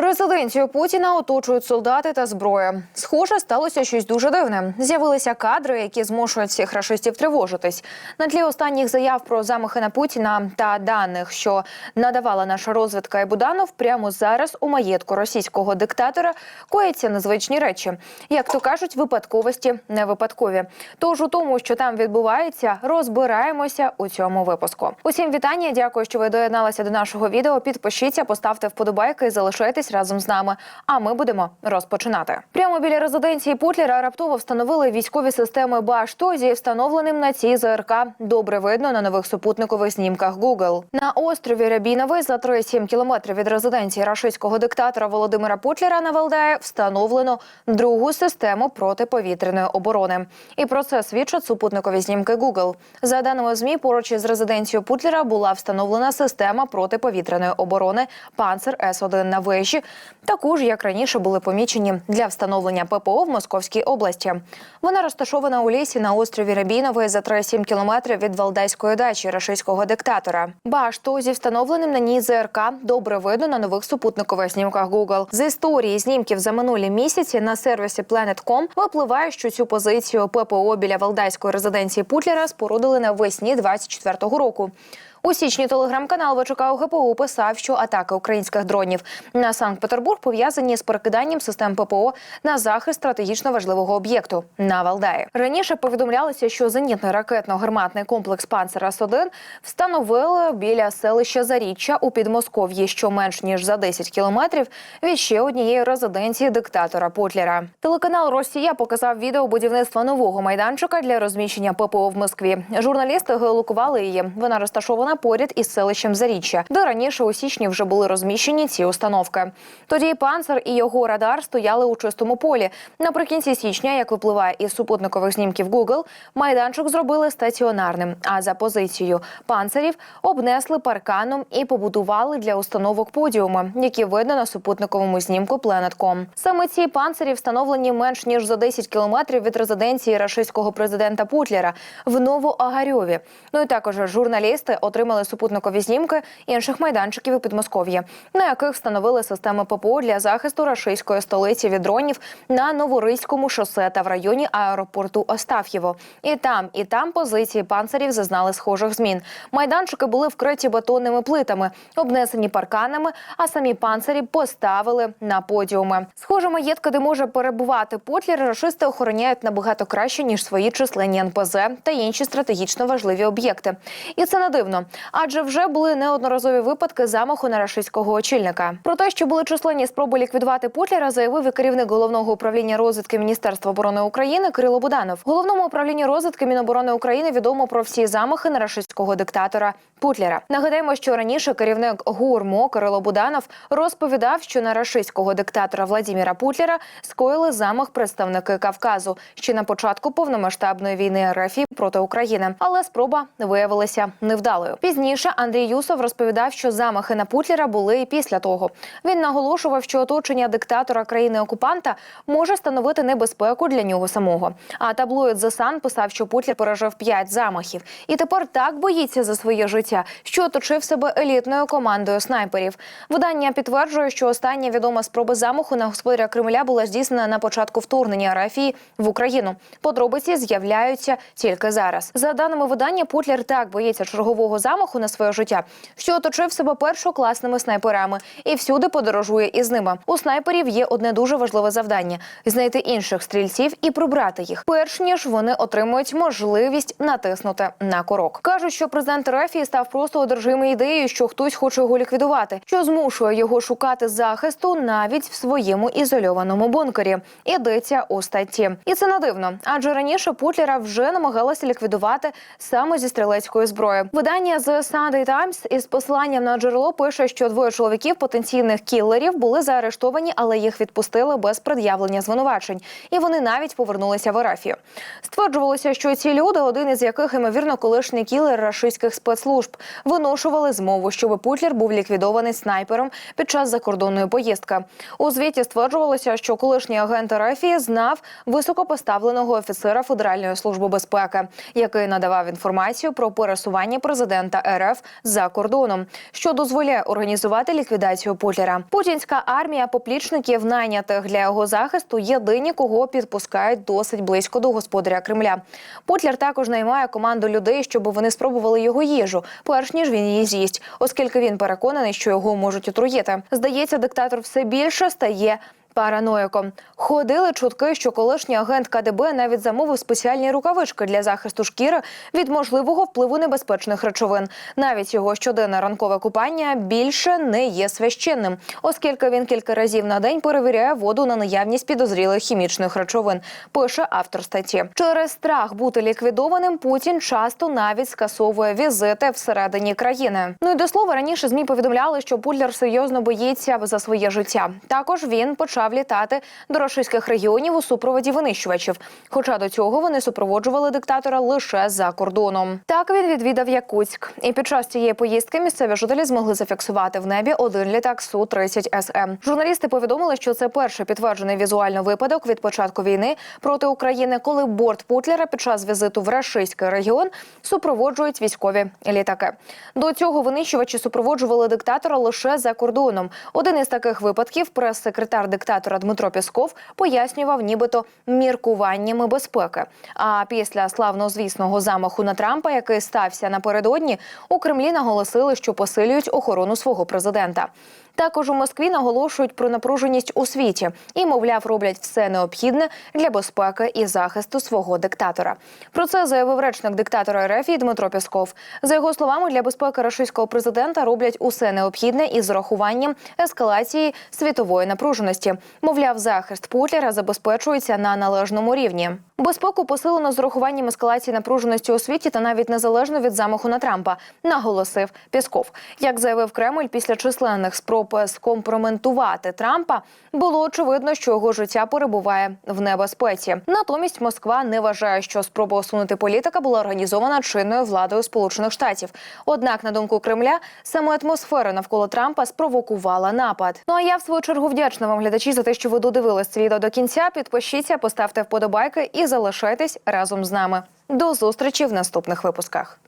Резиденцію Путіна оточують солдати та зброя. Схоже, сталося щось дуже дивне. З'явилися кадри, які змушують всіх рашистів тривожитись. На тлі останніх заяв про замахи на Путіна та даних, що надавала наша розвідка і Буданов, прямо зараз у маєтку російського диктатора кояться незвичні речі. Як то кажуть, випадковості не випадкові. Тож у тому, що там відбувається, розбираємося у цьому випуску. Усім вітання. Дякую, що ви доєдналися до нашого відео. Підпишіться, поставте вподобайки і залишайтесь разом з нами. А ми будемо розпочинати. Прямо біля резиденції Путлера раптово встановили військові системи Башту зі встановленим на цій ЗРК добре видно на нових супутникових знімках Google. На острові Рябіновий за 3-7 кілометрів від резиденції рашистського диктатора Володимира Путлера на Валдає встановлено другу систему протиповітряної оборони. І про це свідчать супутникові знімки Google. За даними змі, поруч із резиденцією Путлера була встановлена система протиповітряної оборони Панцер С 1 на вежі, таку ж як раніше були помічені для встановлення ППО в Московській області. Вона розташована у лісі на острові Рябіновий за 3-7 кілометрів від Валдайської дачі рашистського диктатора. Башту зі встановленим на ній ЗРК добре видно на нових супутникових знімках Google. З історії знімків за минулі місяці на сервісі Planet.com випливає, що цю позицію ППО біля Валдайської резиденції Путлера спорудили навесні 24-го року. У січні телеграм-канал ВЧК УГПУ писав, що атаки українських дронів на Санкт-Петербург пов'язані з перекиданням систем ППО на захист стратегічно важливого об'єкту на Валдаї. Раніше повідомлялося, що зенітний ракетно-гарматний комплекс Панцера С-1 встановили біля селища Заріччя у Підмосков'ї, що менш ніж за 10 кілометрів від ще однієї резиденції диктатора Путлера. Телеканал Росія показав відео будівництва нового майданчика для розміщення ППО в Москві. Журналісти геолокували її. Вона розташована поряд із селищем Заріччя, де раніше у січні вже були розміщені ці установки. Тоді панцер і його радар стояли у чистому полі. Наприкінці січня, як випливає із супутникових знімків Google, майданчик зробили стаціонарним. А за позицією панцерів обнесли парканом і побудували для установок подіуми, які видно на супутниковому знімку Planet.com. Саме ці панцирі встановлені менш ніж за 10 кілометрів від резиденції рашистського президента Путлера в Новоагарьові. Ну і також журналісти отримали супутникові знімки інших майданчиків у Підмосков'ї, на яких встановили системи ППО для захисту рашистської столиці від дронів на Новоризькому шосе та в районі аеропорту Остаф'єво. І там, і там позиції панцирів зазнали схожих змін. Майданчики були вкриті бетонними плитами, обнесені парканами, а самі панцирі поставили на подіуми. Схоже, маєтка, де може перебувати Потлер, рашисти охороняють набагато краще ніж свої численні НПЗ та інші стратегічно важливі об'єкти. І це не дивно, адже вже були неодноразові випадки замаху на рашистського очільника. Про те, що були численні спроби ліквідувати Путлера, заявив і керівник головного управління розвідки Міністерства оборони України Кирило Буданов. Головному управлінні розвідки Міноборони України відомо про всі замахи на рашистського диктатора Путлера. Нагадаємо, що раніше керівник ГУРМО Кирило Буданов розповідав, що на рашистського диктатора Владіміра Путлера скоїли замах представники Кавказу ще на початку повномасштабної війни РФ проти України, але спроба виявилася невдалою. Пізніше Андрій Юсов розповідав, що замахи на Путлера були і після того. Він наголошував, що оточення диктатора країни-окупанта може становити небезпеку для нього самого. А таблоїд The Sun писав, що Путлер пережив п'ять замахів, і тепер так боїться за своє життя, що оточив себе елітною командою снайперів. Видання підтверджує, що остання відома спроба замаху на господаря Кремля була здійснена на початку вторгнення Рафії в Україну. Подробиці з'являються тільки зараз. За даними видання, Путлер так боїться чергового замаху на своє життя, що оточив себе першокласними снайперами і всюди подорожує із ними. У снайперів є одне дуже важливе завдання: знайти інших стрільців і прибрати їх, перш ніж вони отримують можливість натиснути на курок. кажуть, що президент Рафії став просто одержимий ідеєю, що хтось хоче його ліквідувати, що змушує його шукати захисту навіть в своєму ізольованому бункері. Ідеться у статті, і це не дивно, адже раніше Путлера вже намагалися ліквідувати саме зі стрілецької зброї. Видання The Sunday Times із посиланням на джерело пише, що двоє чоловіків потенційних кілерів були заарештовані, але їх відпустили без пред'явлення звинувачень, і вони навіть повернулися в Ерафію. Стверджувалося, що ці люди, один із яких ймовірно колишній кілер рашистських спецслужб, виношували змову, щоб Путлер був ліквідований снайпером під час закордонної поїздки. У звіті стверджувалося, що колишній агент Рафії знав високопоставленого офіцера Федеральної служби безпеки, який надавав інформацію про пересування президента президента РФ за кордоном, що дозволяє організувати ліквідацію Путлера. Путінська армія поплічників, найнятих для його захисту, єдині, кого підпускають досить близько до господаря Кремля. Путлер також наймає команду людей, щоб вони спробували його їжу, перш ніж він її з'їсть, оскільки він переконаний, що його можуть отруїти. Здається, диктатор все більше стає. Параноїком ходили чутки, що колишній агент КДБ навіть замовив спеціальні рукавички для захисту шкіри від можливого впливу небезпечних речовин. Навіть його щоденне ранкове купання більше не є священним, оскільки він кілька разів на день перевіряє воду на наявність підозрілих хімічних речовин. Пише автор статті. Через страх бути ліквідованим Путін часто навіть скасовує візити всередині країни. Ну і до слова раніше змі повідомляли, що Путлер серйозно боїться за своє життя. Також він почав літати до російських регіонів у супроводі винищувачів. Хоча до цього вони супроводжували диктатора лише за кордоном. Так він відвідав Якутськ, і під час цієї поїздки місцеві жителі змогли зафіксувати в небі один літак су 30 СМ. Журналісти повідомили, що це перший підтверджений візуально випадок від початку війни проти України, коли борт Путлера під час візиту в рашистський регіон супроводжують військові літаки. До цього винищувачі супроводжували диктатора лише за кордоном. Один із таких випадків прес-секретар диктатора Дмитро Пісков пояснював, нібито міркуваннями безпеки. А після славнозвісного замаху на Трампа, який стався напередодні, у Кремлі наголосили, що посилюють охорону свого президента. Також у Москві наголошують про напруженість у світі і, мовляв, роблять все необхідне для безпеки і захисту свого диктатора. Про це заявив речник диктатора РФ Дмитро Пісков. За його словами, для безпеки російського президента роблять усе необхідне із урахуванням ескалації світової напруженості. Мовляв, захист Путлера забезпечується на належному рівні. Безпеку посилено з урахуванням ескалації напруженості у світі та навіть незалежно від замаху на Трампа, наголосив Пісков. Як заявив Кремль, після численних спроб скомпроментувати Трампа, було очевидно, що його життя перебуває в небезпеці. Натомість Москва не вважає, що спроба усунути політика була організована чинною владою Сполучених Штатів. Однак, на думку Кремля, саме атмосфера навколо Трампа спровокувала напад. Ну а я в свою чергу вдячна вам глядачі за те, що ви додивились це відео до кінця. Підпишіться, поставте вподобайки і залишайтесь разом з нами. До зустрічі в наступних випусках.